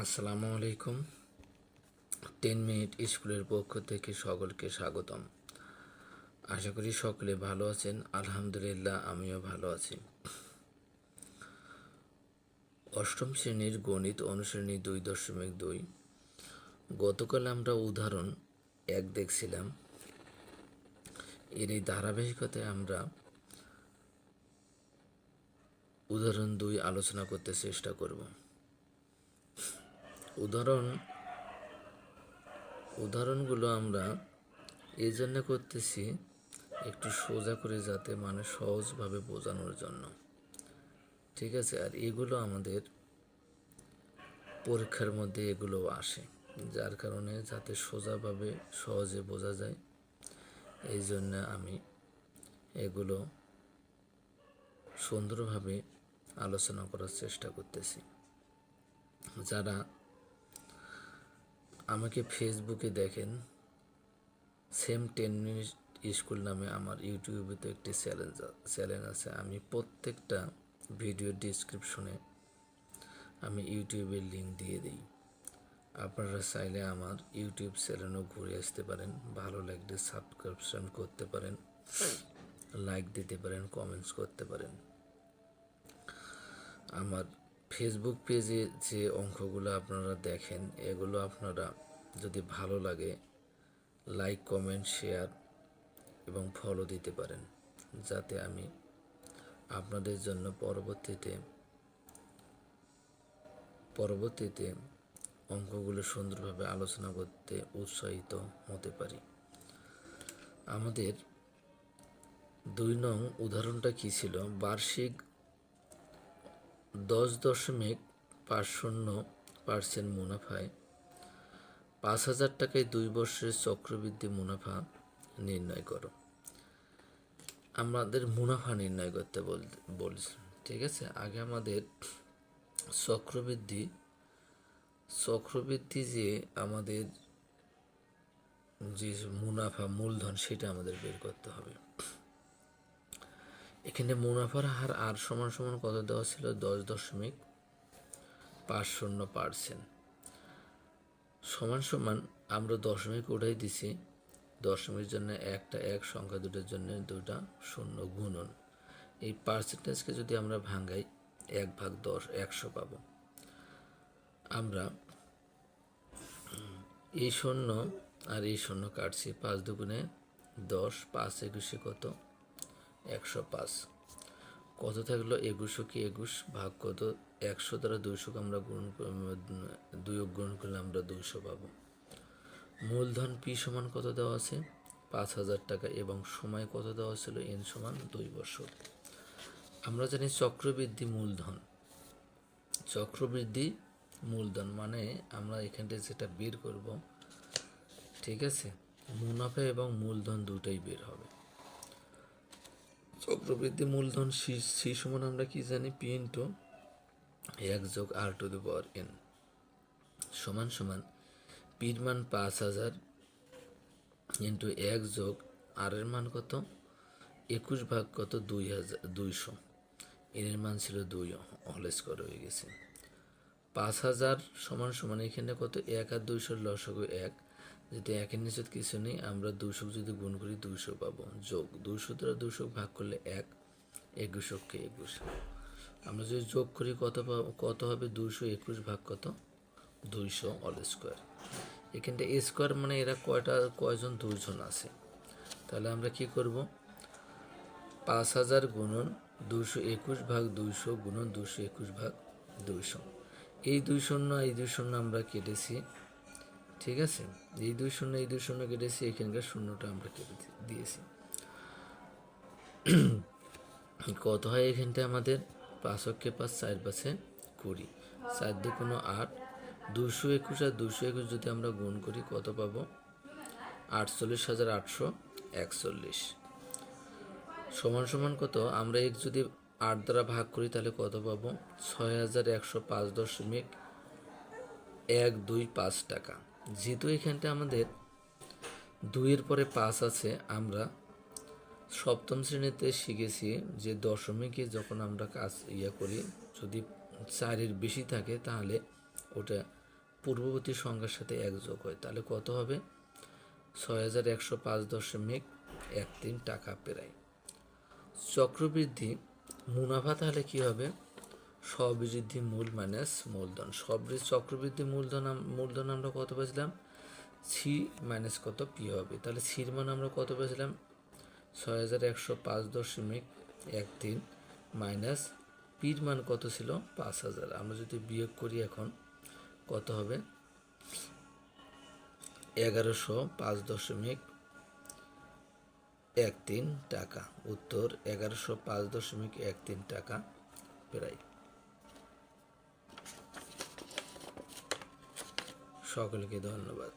আসসালামু আলাইকুম। Ten minute স্কুলের পক্ষ থেকে সকলকে স্বাগতম। আশা করি সকলে ভালো আছেন, আলহামদুলিল্লাহ আমিও ভালো আছি। অষ্টম শ্রেণির গণিত অনুশ্রেণী দুই দশমিক দুই। গতকাল আমরা উদাহরণ এক দেখছিলাম। এর এই ধারাবাহিকতায় আমরা উদাহরণ দুই আলোচনা করতে চেষ্টা করব। উদাহরণ, উদাহরণগুলো আমরা এই জন্য করতেছি একটু সোজা করে যাতে মানে সহজভাবে বোঝানোর জন্য। ঠিক আছে? আর এগুলো আমাদের পরীক্ষার মধ্যে এগুলো আসে, যার কারণে যাতে সোজাভাবে সহজে বোঝা যায়। এই জন্য আমি এগুলো সুন্দরভাবে আলোচনা করার চেষ্টা করতেছি। যারা আমাকে ফেসবুকে দেখেন। সেম টেন মিনিট স্কুল নামে আমার ইউটিউবে তো একটি চ্যালেঞ্জ চ্যানেল আছে। আমি প্রত্যেকটা ভিডিও ডিসক্রিপশনে আমি ইউটিউবের লিঙ্ক দিয়ে দিই। আপনারা চাইলে আমার ইউটিউব চ্যানেলও ঘুরে আসতে পারেন। ভালো লাগলে সাবস্ক্রিপশন করতে পারেন। লাইক দিতে পারেন কমেন্টস করতে পারেন। আমার ফেসবুক পেজে যে অঙ্কগুলো আপনারা দেখেন, এগুলো আপনারা যদি ভালো লাগে লাইক কমেন্ট শেয়ার এবং ফলো দিতে পারেন। যাতে আমি আপনাদের জন্য পরবর্তীতে পরবর্তীতে অঙ্কগুলো সুন্দরভাবে আলোচনা করতে উৎসাহিত হতে পারি। আমাদের দুই নং উদাহরণটা কী ছিল? বার্ষিক দশ দশমিক পাঁচ শূন্য পার্সেন্ট মুনাফায় পাঁচ হাজার টাকায় দুই বছরের চক্রবৃদ্ধি মুনাফা নির্ণয় করো। আমাদের মুনাফা নির্ণয় করতে বল, বলছে, ঠিক আছে? আগে আমাদের চক্রবৃদ্ধি চক্রবৃদ্ধি যে আমাদের যে মুনাফা, মূলধন, সেটা আমাদের বের করতে হবে। এখানে মুনাফার হার আর সমান সমান কত দেওয়া ছিল? দশ দশমিক পাঁচ শূন্য পার্সেন্ট সমান সমান আমরা দশমিক উঠাই দিছি। দশমিকের জন্য একটা, এক, সংখ্যা দুটোর জন্য দুটা শূন্য গুণন। এই পার্সেন্টেজকে যদি আমরা ভাঙ্গাই এক ভাগ দশ, একশো পাবো। আমরা এই শূন্য আর এই শূন্য কাটছি। পাঁচ দুগুণে দশ, পাঁচ একুশে কত? একশো পাঁচ। কত থাকল একুশো কি একুশ? ভাগ কত? একশো দ্বারা দুইশোকে আমরা গুণ দুই গুণ করলে আমরা দুইশো পাবো। মূলধন পি সমান কত দেওয়া আছে? পাঁচ হাজার টাকা এবং সময় কত দেওয়া ছিল? এন সমান দুই বছর। আমরা জানি চক্রবৃদ্ধি মূলধন। চক্রবৃদ্ধি মূলধন মানে আমরা এখানটা যেটা বের করব, ঠিক আছে? মুনাফা এবং মূলধন দুটাই বের হবে। চক্রবৃদ্ধি মূলধন সি সমান আমরা কি জানি? পি ইন্টু এক যোগ আর টু দি পাওয়ার এন সমান সমান পির মান পাঁচ হাজার ইন্টু এক যোগ আর এর মান কত? একুশ ভাগ কত? দুই হাজার, দুইশো। এর মান ছিল দুই, হল স্কোয়ার হয়ে গেছে। পাঁচ হাজার সমান সমান এখানে কত? এক আর দুইশোর লসক এক। যদি একের নিচে কিছু নেই। আমরা দুশো যদি গুণ করি দুশো পাবো। যোগ দুশো দ্বারা দুশো ভাগ করলে এক একুশকে একুশ। আমরা যদি যোগ করি, কত কত হবে? দুশো একুশ ভাগ কত? দুইশো অল স্কোয়ার এখানটা স্কোয়ার মানে এরা কয়টা, কয়জন, দুইজন আছে। তাহলে আমরা কি করব? পাঁচ হাজার গুণন দুশো একুশ ভাগ দুইশো গুণন দুশো একুশ ভাগ দুইশো। এই দুই শূন্য, এই দুই শূন্য আমরা কেটেছি। ঠিক আছে? এই দুই শূন্য, এই দুই শূন্য কেটেছি, এখানকার শূন্যটা আমরা কেটে দিয়েছি। কত হয় এখানটা আমাদের? পাঁচকে পাঁচ, চার পাশে কুড়ি। চার দু কোনো আট, দুশো একুশ, আর দুশো একুশ যদি আমরা গুণ করি, কত পাবো? আটচল্লিশ হাজার আটশো একচল্লিশ। সমান সমান কত? আমরা এক যদি আট দ্বারা ভাগ করি, তাহলে কত পাবো? ছয় হাজার একশো পাঁচ দশমিক এক দুই পাঁচ টাকা। যেহেতু এখানটা আমাদের দুইয়ের পরে পাঁচ আছে, আমরা সপ্তম শ্রেণীতে শিখেছি যে দশমিকে যখন আমরা কাজ ইয়া করি, যদি চারের বেশি থাকে তাহলে ওটা পূর্ববর্তী সংখ্যার সাথে এক যোগ হয়। তাহলে কত হবে? ছয় হাজার একশো পাঁচ দশমিক এক তিন টাকা প্রায় চক্রবৃদ্ধি, মুনাফা তাহলে কি হবে? স্ববৃদ্ধি মূল মাইনাস মূলধন। সবৃদ্ধি চক্রবৃদ্ধি মূলধন মূলধন আমরা কত পেয়েছিলাম? সি মাইনাস কত? পি হবে। তাহলে সির মান আমরা কত পেয়েছিলাম? ছয় হাজার একশো পাঁচ দশমিক এক তিন মাইনাস পির মান কত ছিল? পাঁচ হাজার। আমরা যদি বিয়োগ করি এখন, কত হবে? এগারোশো পাঁচ দশমিক এক তিন টাকা। উত্তর, এগারোশো পাঁচ দশমিক এক তিন টাকা। প্রায়। সকলকে ধন্যবাদ।